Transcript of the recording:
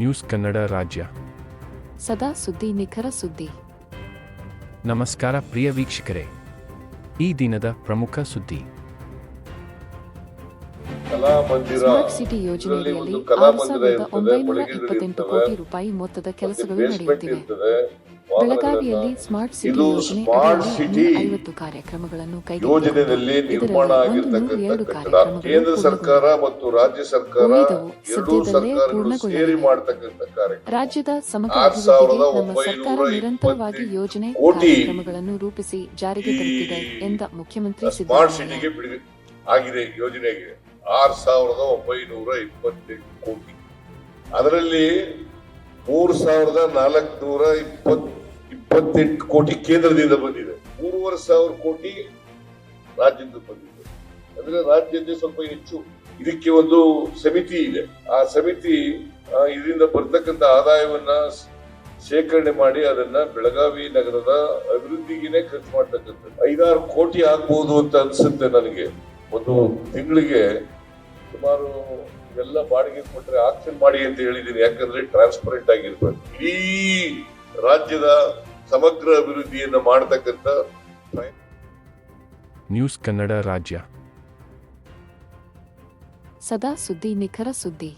News Kannada ರಾಜ್ಯ. ಸದಾ ಸುದ್ದಿ ನಿಖರ ಸುದ್ದಿ. ನಮಸ್ಕಾರ ಪ್ರಿಯ ವೀಕ್ಷಕರೇ. ಈ ದಿನದ ಪ್ರಮುಖ ಸುದ್ದಿ. ಸ್ಮಾರ್ಟ್ ಸಿಟಿ ಯೋಜನೆಯಲ್ಲಿ ಆರು ಸಾವಿರದ ಒಂಬೈನೂರ ಇಪ್ಪತ್ತೆಂಟು ಕೋಟಿ ರೂಪಾಯಿ ಮೊತ್ತದ ಕೆಲಸಗಳು ನಡೆಯುತ್ತಿವೆ. ಬೆಳಗಾವಿಯಲ್ಲಿ ಸ್ಮಾರ್ಟ್ ಸಿಟಿ ಸ್ಮಾರ್ಟ್ ಸಿಟಿ ಐವತ್ತು ಕಾರ್ಯಕ್ರಮಗಳನ್ನು ಯೋಜನೆಯಲ್ಲಿ ನಿರ್ಮಾಣ ಆಗಿರ್ತಕ್ಕಂಥ ಕೇಂದ್ರ ಸರ್ಕಾರ ಮತ್ತು ರಾಜ್ಯ ಸರ್ಕಾರ ಎರಡೂ ಸರ್ಕಾರಗಳು ಸೇರಿ ಮಾಡತಕ್ಕಂಥ ಕಾರ್ಯಕ್ರಮ. ರಾಜ್ಯದ ಸಮಗ್ರ ನಿರಂತರವಾಗಿ ಯೋಜನೆ ಕಾರ್ಯಕ್ರಮಗಳನ್ನು ರೂಪಿಸಿ ಜಾರಿಗೆ ತರುತ್ತಿದೆ ಎಂದ ಮುಖ್ಯಮಂತ್ರಿ ಸ್ಮಾರ್ಟ್ ಸಿಟಿಗೆ ಆಗಿದೆ ಯೋಜನೆಗೆ. ಆರ್ ಸಾವಿರದ ಒಂಬೈನೂರ ಇಪ್ಪತ್ತೆಂಟು ಕೋಟಿ. ಅದರಲ್ಲಿ ಮೂರು ಸಾವಿರದ ನಾಲ್ಕುನೂರ ಇಪ್ಪತ್ ಇಪ್ಪತ್ತೆಂಟು ಕೋಟಿ ಕೇಂದ್ರದಿಂದ ಬಂದಿದೆ. ಮೂರುವರೆ ಸಾವಿರ ಕೋಟಿ ರಾಜ್ಯದಿಂದ ಬಂದಿದೆ. ಅಂದ್ರೆ ರಾಜ್ಯದ ಸ್ವಲ್ಪ ಹೆಚ್ಚು ಇದಕ್ಕೆ ಒಂದು ಸಮಿತಿ ಇದೆ. ಆ ಸಮಿತಿ ಇದರಿಂದ ಬರ್ತಕ್ಕಂಥ ಆದಾಯವನ್ನ ಶೇಖರಣೆ ಮಾಡಿ ಅದನ್ನ ಬೆಳಗಾವಿ ನಗರದ ಅಭಿವೃದ್ಧಿಗೆನೆ ಖರ್ಚು ಮಾಡ್ತಕ್ಕಂಥದ್ದು. ಐದಾರು ಕೋಟಿ ಆಗ್ಬಹುದು ಅಂತ ಅನ್ಸುತ್ತೆ ನನಗೆ. ಒಂದು ತಿಂಗಳಿಗೆ ಸುಮಾರು ಎಲ್ಲ ಬಾಡಿಗೆ ಕೊಟ್ಟರೆ ಆಕ್ಷನ್ ಮಾಡಿ ಅಂತ ಹೇಳಿದ್ದೀನಿ ಯಾಕಂದ್ರೆ ಟ್ರಾನ್ಸ್ಪರೆಂಟ್ ಆಗಿರ್ಬೇಕು. ಇಡೀ ರಾಜ್ಯದ ಸಮಗ್ರ ಅಭಿವೃದ್ಧಿಯನ್ನು ಮಾಡತಕ್ಕಂಥ ನ್ಯೂಸ್ ಕನ್ನಡ ರಾಜ್ಯ. ಸದಾ ಸುದ್ದಿ ನಿಖರ ಸುದ್ದಿ.